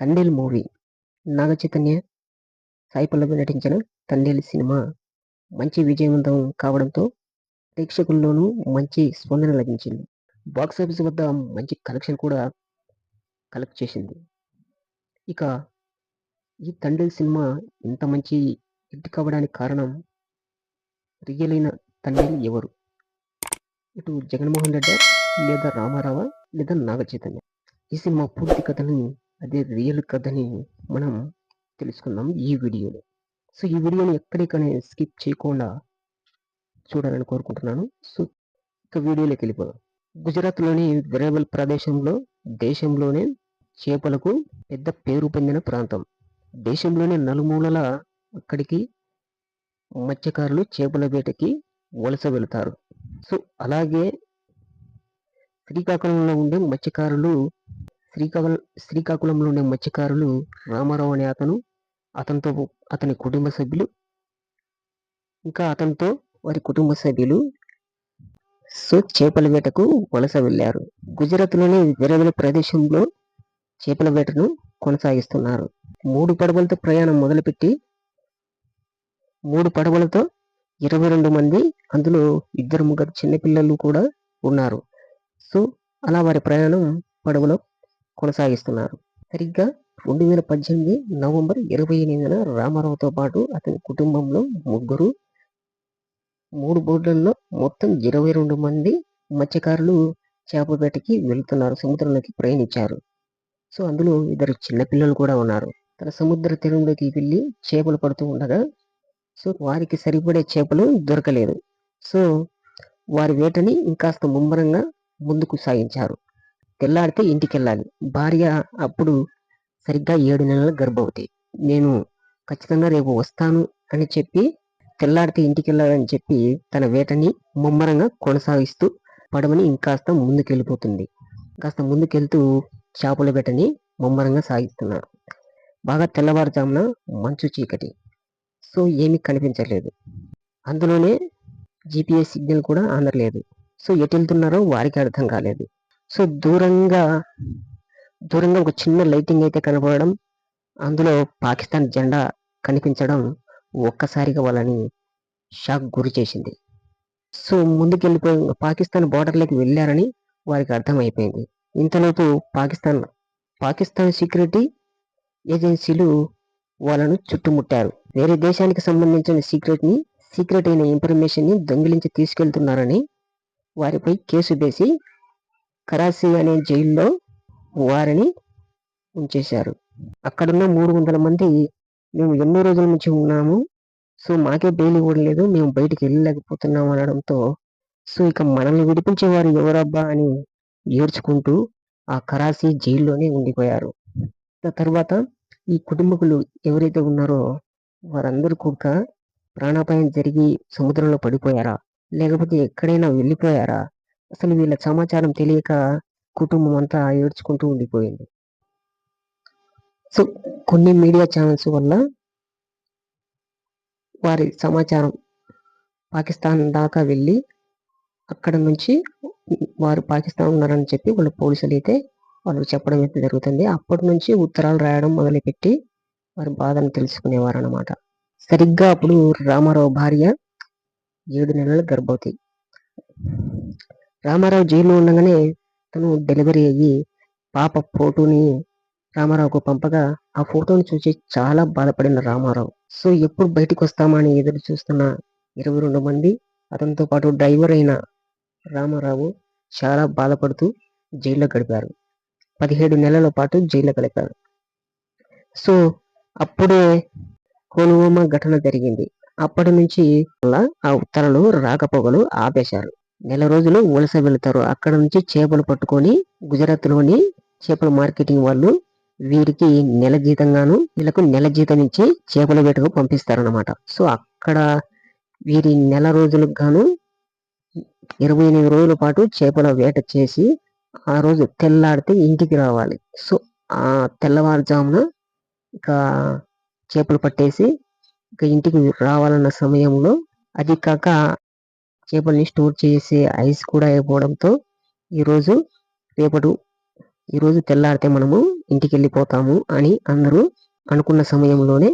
Thandel movie. Naga Chaitanya Sai Pallavi నటించిన Thandel cinema. మంచి విజయవంతం కావడంతో ప్రేక్షకుల్లోనూ మంచి స్పందన లభించింది. బాక్సాఫీస్ వద్ద మంచి కలెక్షన్ కూడా కలెక్ట్ చేసింది. ఇక ఈ తండేల్ సినిమా ఇంత మంచి హిట్ కావడానికి కారణం రియల్ అయిన తండేల్ ఎవరు? ఇటు జగన్మోహన్ రెడ్డి లేదా రామారావ లేదా నాగ చైతన్య? ఈ సినిమా పూర్తి కథని అదే రియల్ కథని మనం తెలుసుకుందాం ఈ వీడియోలో. సో ఈ వీడియోని ఎక్కడికనే స్కిప్ చేయకుండా చూడాలని కోరుకుంటున్నాను. సో ఇక వీడియోలోకి వెళ్ళిపోదాం. గుజరాత్లోని వెరవల్ ప్రదేశంలో దేశంలోనే చేపలకు పెద్ద పేరు పొందిన ప్రాంతం. దేశంలోని నలుమూలల అక్కడికి మత్స్యకారులు చేపల వేటకి వలస వెళతారు. సో అలాగే శ్రీకాకుళంలో ఉండే మత్స్యకారులు శ్రీకాకుళం శ్రీకాకుళంలో ఉండే మత్స్యకారులు రామారావు అనే అతను అతనితో అతని కుటుంబ సభ్యులు ఇంకా అతనితో వారి కుటుంబ సభ్యులు సో చేపల వేటకు వలస వెళ్ళారు. గుజరాత్లోని విరవెల ప్రదేశంలో చేపల వేటను కొనసాగిస్తున్నారు. మూడు పడవలతో ప్రయాణం మొదలుపెట్టి మూడు పడవలతో ఇరవై రెండు మంది అందులో ఇద్దరు ముగ్గురు చిన్నపిల్లలు కూడా ఉన్నారు. సో అలా వారి ప్రయాణం పడవలో కొనసాగిస్తున్నారు. సరిగ్గా రెండు వేల పద్దెనిమిది నవంబర్ ఇరవై ఎనిమిదిన రామారావుతో పాటు అతని కుటుంబంలో ముగ్గురు మూడు బోట్లలో మొత్తం ఇరవై రెండు మంది మత్స్యకారులు చేపల వేటకి వెళ్తున్నారు. సముద్రంలోకి ప్రయాణించారు. సో అందులో ఇద్దరు చిన్నపిల్లలు కూడా ఉన్నారు. తన సముద్ర తీరంలోకి వెళ్ళి చేపలు పడుతూ ఉండగా సో వారికి సరిపడే చేపలు దొరకలేదు. సో వారి వేటని ఇంకాస్త ముమ్మరంగా ముందుకు సాగించారు. తెల్లాడితే ఇంటికి వెళ్ళాలి భార్య అప్పుడు సరిగ్గా ఏడు నెలల గర్భవతి. నేను ఖచ్చితంగా రేపు వస్తాను అని చెప్పి తెల్లాడితే ఇంటికి వెళ్ళాలని చెప్పి తన వేటని ముమ్మరంగా కొనసాగిస్తూ పడవని ఇంకాస్త ముందుకెళ్ళిపోతుంది. కాస్త ముందుకెళ్తూ చేపల వేటని ముమ్మరంగా సాగిస్తున్నారు బాగా తెల్లవారుజామున మంచు చీకటి. సో ఏమీ కనిపించలేదు. అందులోనే జిపిఎస్ సిగ్నల్ కూడా అందలేదు సో ఎటు వెళ్తున్నారో వారికి అర్థం కాలేదు. సో దూరంగా దూరంగా ఒక చిన్న లైటింగ్ అయితే కనపడడం అందులో పాకిస్తాన్ జెండా కనిపించడం ఒక్కసారిగా వాళ్ళని షాక్ గురి చేసింది. సో ముందుకెళ్ళిపోయి పాకిస్తాన్ బార్డర్లోకి వెళ్ళారని వారికి అర్థమైపోయింది. ఇంతలోపు పాకిస్తాన్ పాకిస్తాన్ సెక్యూరిటీ ఏజెన్సీలు వాళ్ళను చుట్టుముట్టారు. వేరే దేశానికి సంబంధించిన సీక్రెట్ని సీక్రెట్ అయిన ఇన్ఫర్మేషన్ని దొంగిలించి తీసుకెళ్తున్నారని వారిపై కేసు వేసి కరాచీ అనే జైల్లో వారిని ఉంచేశారు. అక్కడున్న మూడు వందల మంది మేము ఎన్నో రోజుల నుంచి ఉన్నాము. సో మాకే బెయిల్ కూడా లేదు. మేము బయటికి వెళ్ళలేకపోతున్నాం అనడంతో సో ఇక మనల్ని విడిపించేవారు ఎవరబ్బా అని ఏడ్చుకుంటూ ఆ కరాచీ జైల్లోనే ఉండిపోయారు. తర్వాత ఈ కుటుంబకులు ఎవరైతే ఉన్నారో వారందరూ కూడా ప్రాణాపాయం జరిగి సముద్రంలో పడిపోయారా? లేకపోతే ఎక్కడైనా వెళ్ళిపోయారా? అసలు వీళ్ళ సమాచారం తెలియక కుటుంబం అంతా ఏడ్చుకుంటూ ఉండిపోయింది. సో కొన్ని మీడియా ఛానల్స్ వల్ల వారి సమాచారం పాకిస్తాన్ దాకా వెళ్ళి అక్కడ నుంచి వారు పాకిస్తాన్ ఉన్నారని చెప్పి వాళ్ళు పోలీసులు అయితే వాళ్ళు చెప్పడం అయితే జరుగుతుంది. అప్పటి నుంచి ఉత్తరాలు రాయడం మొదలుపెట్టి వారి బాధను తెలుసుకునేవారు అనమాట సరిగ్గా అప్పుడు రామారావు భార్య ఏడు నెలల గర్భవతి. రామారావు జైల్లో ఉండగానే తను డెలివరీ అయ్యి పాప ఫోటోని రామారావుకు పంపగా ఆ ఫోటోని చూసి చాలా బాధపడిన రామారావు. సో ఎప్పుడు బయటకు వస్తామని ఎదురు చూస్తున్న ఇరవై రెండు మంది అతనితో పాటు డ్రైవర్ అయిన రామారావు చాలా బాధపడుతూ జైల్లో గడిపారు. పదిహేడు నెలల పాటు జైల్లో గడిపారు. సో అప్పుడే కోనువోమ ఘటన జరిగింది. అప్పటి నుంచి ఆ ఉత్తరాలు రాకపోగలు ఆపేశారు. నెల రోజులు వలస వెళతారు. అక్కడ నుంచి చేపలు పట్టుకొని గుజరాత్లోని చేపల మార్కెటింగ్ వాళ్ళు వీరికి నెల జీతంగాను వీళ్ళకు నెల జీతం ఇచ్చి చేపల వేటకు పంపిస్తారనమాట సో అక్కడ వీరి నెల రోజులకు గాను ఇరవై ఎనిమిది రోజుల పాటు చేపల వేట చేసి ఆ రోజు తెల్లాడితే ఇంటికి రావాలి. సో ఆ తెల్లవారుజామున ఇక చేపలు పట్టేసి ఇక ఇంటికి రావాలన్న సమయంలో అది కాక చేపల్ని స్టోర్ చేసే ఐస్ కూడా అయిపోవడంతో ఈరోజు రేపటి ఈరోజు తెల్లారితే మనము ఇంటికి వెళ్ళిపోతాము అని అందరూ అనుకున్న సమయంలోనే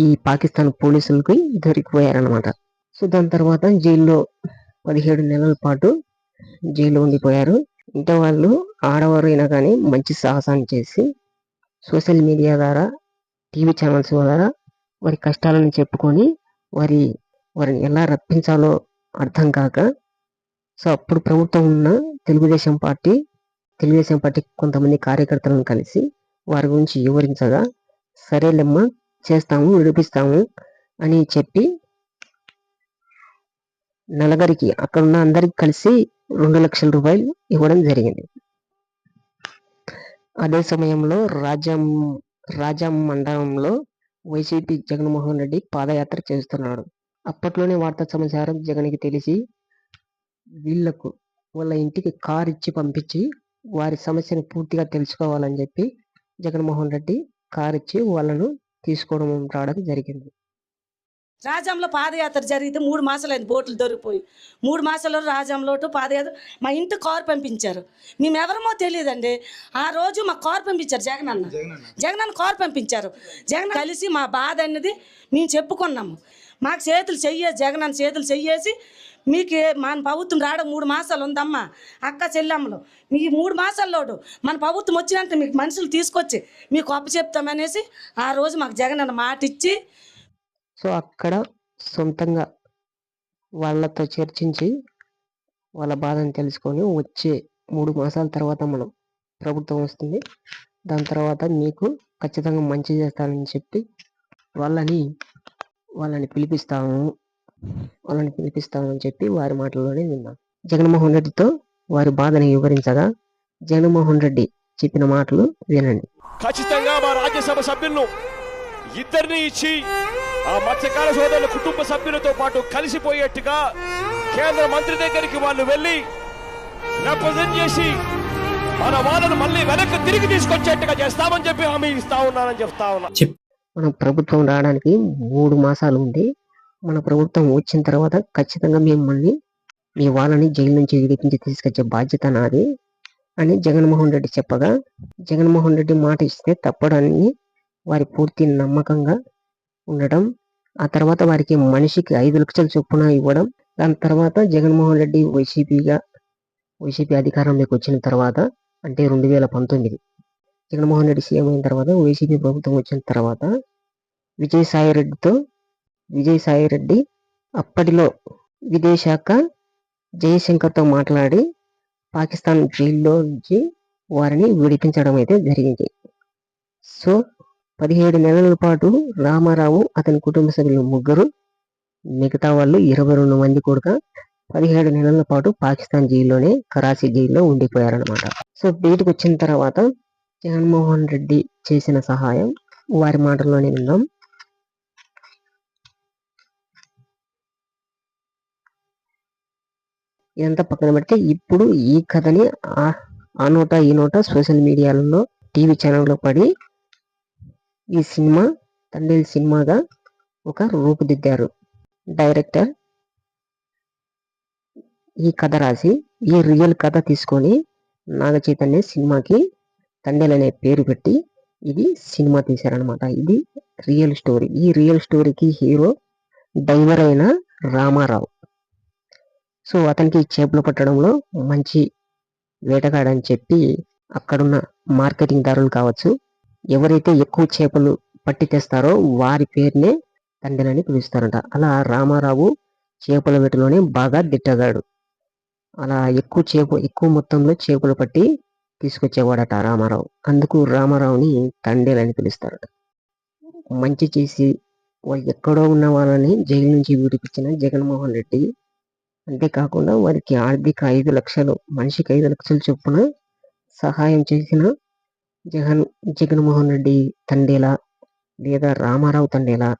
ఈ పాకిస్తాన్ పోలీసులకి దొరికిపోయారనమాట సో దాని తర్వాత జైల్లో పదిహేడు నెలల పాటు జైల్లో ఉండిపోయారు. ఇంట వాళ్ళు ఆడవారు అయినా కానీ మంచి సాహసాన్ని చేసి సోషల్ మీడియా ద్వారా టీవీ ఛానల్స్ ద్వారా వారి కష్టాలను చెప్పుకొని వారి వారిని ఎలా రప్పించాలో అర్థం కాక సో అప్పుడు ప్రభుత్వం ఉన్న తెలుగుదేశం పార్టీ తెలుగుదేశం పార్టీ కొంతమంది కార్యకర్తలను కలిసి వారి గురించి వివరించగా సరేలేమ్మా చేస్తాము విడిపిస్తాము అని చెప్పి నలుగురికి అక్కడ ఉన్న అందరికి కలిసి రెండు లక్షల రూపాయలు ఇవ్వడం జరిగింది. అదే సమయంలో రాజం మండలంలో వైసీపీ జగన్మోహన్ రెడ్డి పాదయాత్ర చేస్తున్నాడు. అప్పట్లోనే వార్తా సమాచారం జగన్కి తెలిసి వీళ్ళకు వాళ్ళ ఇంటికి కార్ ఇచ్చి పంపించి వారి సమస్యను పూర్తిగా తెలుసుకోవాలని చెప్పి జగన్మోహన్ రెడ్డి కార్ ఇచ్చి వాళ్ళను తీసుకోవడం రావడం జరిగింది. రాజంలో పాదయాత్ర జరిగితే మూడు మాసాలు అయింది బోట్లు దొరికిపోయి. మూడు మాసాల్లో రాజంలో పాదయాత్ర మా ఇంటి కారు పంపించారు. మేము ఎవరమో తెలియదండి. ఆ రోజు మా కారు పంపించారు జగన్ అన్న. జగన్ అన్న. కారు పంపించారు. జగన్ కలిసి మా బాధ అనేది మేము చెప్పుకున్నాము. మాకు చేతులు చెయ్యే జగన్ అన్న చేతులు చెయ్యేసి మీకు మన ప్రభుత్వం రావడం మూడు మాసాలు ఉందమ్మా అక్క చెల్లెమ్మలు. మీ మూడు మాసాల్లోడు మన ప్రభుత్వం వచ్చినంత మీకు మనుషులు తీసుకొచ్చి మీకు అప్పు చెప్తామనేసి ఆ రోజు మాకు జగన్ అన్న మాట ఇచ్చి సో అక్కడ సొంతంగా వాళ్ళతో చర్చించి వాళ్ళ బాధను తెలుసుకొని వచ్చే మూడు మాసాల తర్వాత మనం ప్రభుత్వం వస్తుంది. దాని తర్వాత మీకు ఖచ్చితంగా మంచి చేస్తానని చెప్పి వాళ్ళని వాళ్ళని పిలిపిస్తాము వాళ్ళని పిలిపిస్తామని చెప్పి వారి మాటల్లోనే విన్నాం. జగన్మోహన్ రెడ్డితో వారి బాధని వివరించగా జగన్మోహన్ రెడ్డి చెప్పిన మాటలు వినండి. ఖచ్చితంగా మా రాజ్యసభ సభ్యులను ఇద్దరిని ఇచ్చి ఆ మత్స్యకార సోదరుల కుటుంబ సభ్యులతో పాటు కలిసిపోయేట్టుగా కేంద్ర మంత్రి దగ్గరికి వాళ్ళు వెళ్ళి రిప్రజెంట్ చేసి మన వాళ్ళను మళ్ళీ వెనక్కి తిరిగి తీసుకొచ్చేట్టుగా చేస్తామని చెప్పి హామీ ఇస్తా ఉన్నానని చెప్తా ఉన్నా. మన ప్రభుత్వం రావడానికి మూడు మాసాలు ఉంది. మన ప్రభుత్వం వచ్చిన తర్వాత ఖచ్చితంగా మిమ్మల్ని మీ వాళ్ళని జైలు నుంచి విడిపించి తీసుకొచ్చే బాధ్యత నాది అని జగన్మోహన్ రెడ్డి చెప్పగా జగన్మోహన్ రెడ్డి మాట ఇస్తే తప్పడాన్ని వారి పూర్తి నమ్మకంగా ఉండడం ఆ తర్వాత వారికి మనిషికి ఐదు లక్షల చొప్పున ఇవ్వడం దాని తర్వాత జగన్మోహన్ రెడ్డి వైసీపీగా వైసీపీ అధికారంలోకి వచ్చిన తర్వాత అంటే రెండు వేల పంతొమ్మిది జగన్మోహన్ రెడ్డి సీఎం అయిన తర్వాత వైసీపీ ప్రభుత్వం వచ్చిన తర్వాత విజయసాయి రెడ్డితో విజయసాయి రెడ్డి అప్పటిలో విదేశాఖ జయశంకర్తో మాట్లాడి పాకిస్తాన్ జైల్లో నుంచి వారిని విడిపించడం అయితే జరిగింది. సో పదిహేడు నెలల పాటు రామారావు అతని కుటుంబ సభ్యులు ముగ్గురు మిగతా వాళ్ళు ఇరవై రెండు మంది కూడా పదిహేడు నెలల పాటు పాకిస్తాన్ జైల్లోనే కరాచీ జైల్లో ఉండిపోయారనమాట సో బయటకు వచ్చిన తర్వాత జగన్మోహన్ రెడ్డి చేసిన సహాయం వారి మాటల్లోనే విందాం ఇదంతా పక్కన పెడితే ఇప్పుడు ఈ కథని ఆ- ఆ నోట ఈ నోట సోషల్ మీడియాలలో టీవీ ఛానల్లో పడి ఈ సినిమా తండ్రి సినిమాగా ఒక రూపుదిద్దారు. డైరెక్టర్ ఈ కథ రాసి ఈ రియల్ కథ తీసుకొని నాగ చైతన్య సినిమాకి తండేల్ అనే పేరు పెట్టి ఇది సినిమా తీశారనమాట ఇది రియల్ స్టోరీ. ఈ రియల్ స్టోరీకి హీరో డైవర్ అయిన రామారావు. సో అతనికి చేపలు పట్టడంలో మంచి వేటగాడని చెప్పి అక్కడున్న మార్కెటింగ్ దారులు కావచ్చు ఎవరైతే ఎక్కువ చేపలు పట్టి తెస్తారో వారి పేరునే తండ్రిని పిలుస్తారంట. అలా రామారావు చేపల వేటలోనే బాగా దిట్టగాడు. అలా ఎక్కువ చేప ఎక్కువ మొత్తంలో చేపలు పట్టి తీసుకొచ్చేవాడట రామారావు. అందుకు రామారావుని తండేలని పిలుస్తారట. మంచి చేసి వాళ్ళు ఎక్కడో ఉన్న వాళ్ళని జైలు నుంచి విడిపించిన జగన్మోహన్ రెడ్డి అంతేకాకుండా వారికి ఆర్థిక ఐదు లక్షలు మనిషికి ఐదు లక్షలు చొప్పున సహాయం చేసిన జగన్ జగన్మోహన్ రెడ్డి తండేలా లేదా రామారావు తండేలా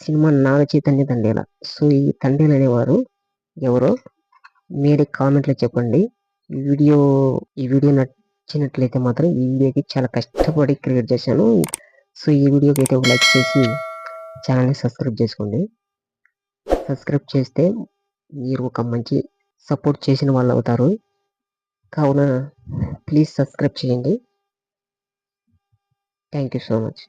సినిమా నాగ చైతన్య తండేలా సో ఈ తండేలు అనేవారు ఎవరో? మీరే కామెంట్లో చెప్పండి. ఈ వీడియో ఈ వీడియో నచ్చినట్లయితే మాత్రం ఈ వీడియోకి చాలా కష్టపడి క్రియేట్ చేశాను. సో ఈ వీడియోకి అయితే ఒక లైక్ చేసి ఛానల్ని సబ్స్క్రైబ్ చేసుకోండి. సబ్స్క్రైబ్ చేస్తే మీరు ఒక మంచి సపోర్ట్ చేసిన వాళ్ళు అవుతారు. కావున ప్లీజ్ సబ్స్క్రైబ్ చేయండి. Thank you so much